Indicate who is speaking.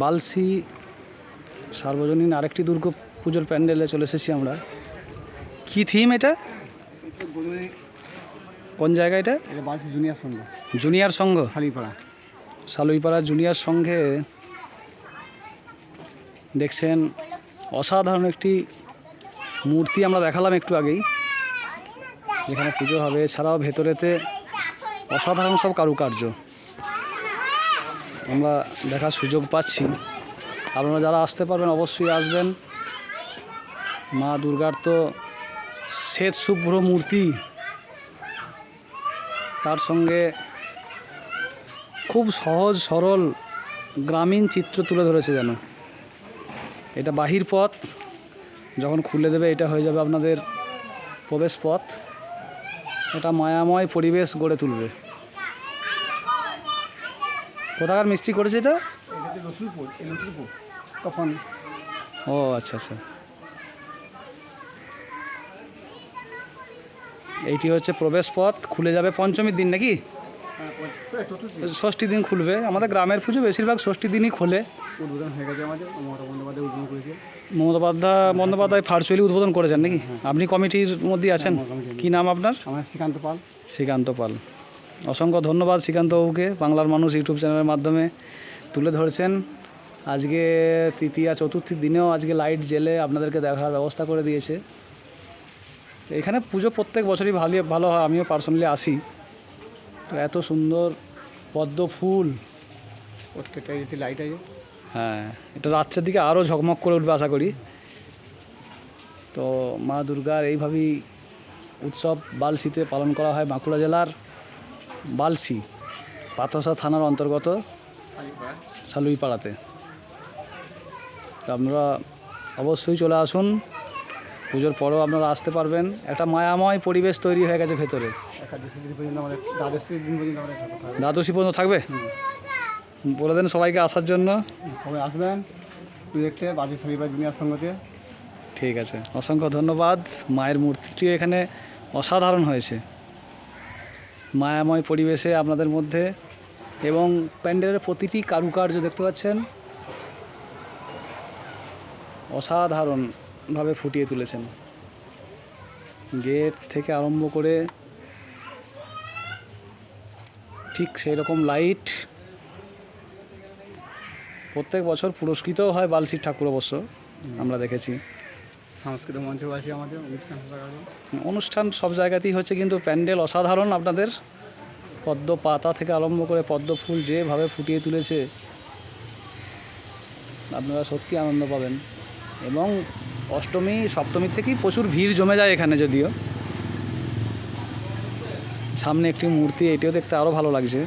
Speaker 1: বালসি সার্বজনীন আরেকটি দুর্গা পুজোর প্যান্ডেলে চলে এসেছি আমরা। কি থিম এটা? কোন জায়গা এটা?
Speaker 2: জুনিয়র সঙ্গ
Speaker 1: জুনিয়র সংঘ
Speaker 2: শালিপাড়া।
Speaker 1: সালুইপাড়া জুনিয়র সংঘে দেখছেন অসাধারণ একটি মূর্তি আমরা দেখালাম একটু আগেই যেখানে পুজো হবে। এছাড়াও ভেতরেতে অসাধারণ সব কারুকার্য। আমরা দেখার সুযোগ পাচ্ছি। আপনারা যারা আসতে পারবেন, অবশ্যই আসবেন। মা দুর্গার তো শ্বেত শুভ্র মূর্তি। তার সঙ্গে খুব সহজ, সরল, গ্রামীণ চিত্র তুলে ধরেছে যেন। এটা বাহির পথ। যখন খুলে দেবে, এটা হয়ে যাবে আপনাদের প্রবেশ পথ। এটা মায়াময় পরিবেশ গড়ে তুলবে। কোথাকার মিস্ত্রি করেছে এটা?
Speaker 2: এটা রসুলপুর রসুলপুর তখন
Speaker 1: ও আচ্ছা আচ্ছা। এইটি হচ্ছে প্রবেশ পথ খুলে যাবে পঞ্চমীর দিন নাকি? ষষ্ঠী দিন খুলবে। আমাদের গ্রামের পুজো বেশিরভাগ ষষ্ঠী দিনই খোলে।
Speaker 2: উদ্বোধন হয়ে গেছে আমাদের মমতা বন্দ্যোপাধ্যায় উদ্বোধন করেছে।
Speaker 1: মমতা বন্দ্যোপাধ্যায় বন্দ্যোপাধ্যায় ভার্চুয়ালি উদ্বোধন করেছেন নাকি? আপনি কমিটির মধ্যে আছেন? কি নাম আপনার?
Speaker 2: আমার শ্রীকান্ত পাল।
Speaker 1: শ্রীকান্ত পাল। অসংখ্য ধন্যবাদ শ্রীকান্তবাবুকে বাংলার মানুষ ইউটিউব চ্যানেলের মাধ্যমে তুলে ধরেছেন। আজকে তৃতীয়া চতুর্থীর দিনেও আজকে লাইট জেলে আপনাদেরকে দেখার ব্যবস্থা করে দিয়েছে। এখানে পুজো প্রত্যেক বছরই ভালো ভালো হয় আমিও পার্সোনালি আসি। তো এত সুন্দর পদ্ম ফুল।
Speaker 2: প্রত্যেকটা যেতে লাইট আছে
Speaker 1: হ্যাঁ এটা রাত্রের দিকে আরও ঝকমক করে উঠবে আশা করি। তো মা দুর্গার এইভাবেই উৎসব বালসিতে পালন করা হয় বাঁকুড়া জেলার। বালসি পাথসা থানার অন্তর্গত সালুইপাড়াতে। আপনারা অবশ্যই চলে আসুন পুজোর পরেও আপনারা আসতে পারবেন। একটা মায়াময় পরিবেশ তৈরি হয়ে গেছে ভেতরে।
Speaker 2: দ্বাদশ পর্যন্ত থাকবে।
Speaker 1: বলে দেন সবাইকে আসার জন্য।
Speaker 2: সবাই আসবেন দেখতে বাজি জুনিয়র সঙ্গতে।
Speaker 1: ঠিক আছে অসংখ্য ধন্যবাদ। মায়ের মূর্তিটি এখানে অসাধারণ হয়েছে। মায়াময় পরিবেশে আপনাদের মধ্যে এবং প্যান্ডেলের প্রতিটি কারুকার্য দেখতে পাচ্ছেন। অসাধারণভাবে ফুটিয়ে তুলেছেন। গেট থেকে আরম্ভ করে ঠিক সেই রকম লাইট প্রত্যেক বছর পুরস্কৃতও হয় বালসির ঠাকুর অবশ্য আমরা দেখেছি।
Speaker 2: সাংস্কৃতিক মঞ্চ আছে আমাদের অনুষ্ঠান।
Speaker 1: অনুষ্ঠান সব জায়গাতেই হচ্ছে, কিন্তু প্যান্ডেল অসাধারণ আপনাদের। পদ্ম পাতা থেকে আরম্ভ করে পদ্ম ফুল যেভাবে ফুটিয়ে তুলেছে, আপনারা সত্যি আনন্দ পাবেন। এবং অষ্টমী, সপ্তমী থেকেই প্রচুর ভিড় জমে যায় এখানে যদিও। সামনে একটি মূর্তি, এটিও দেখতে আরও ভালো লাগছে।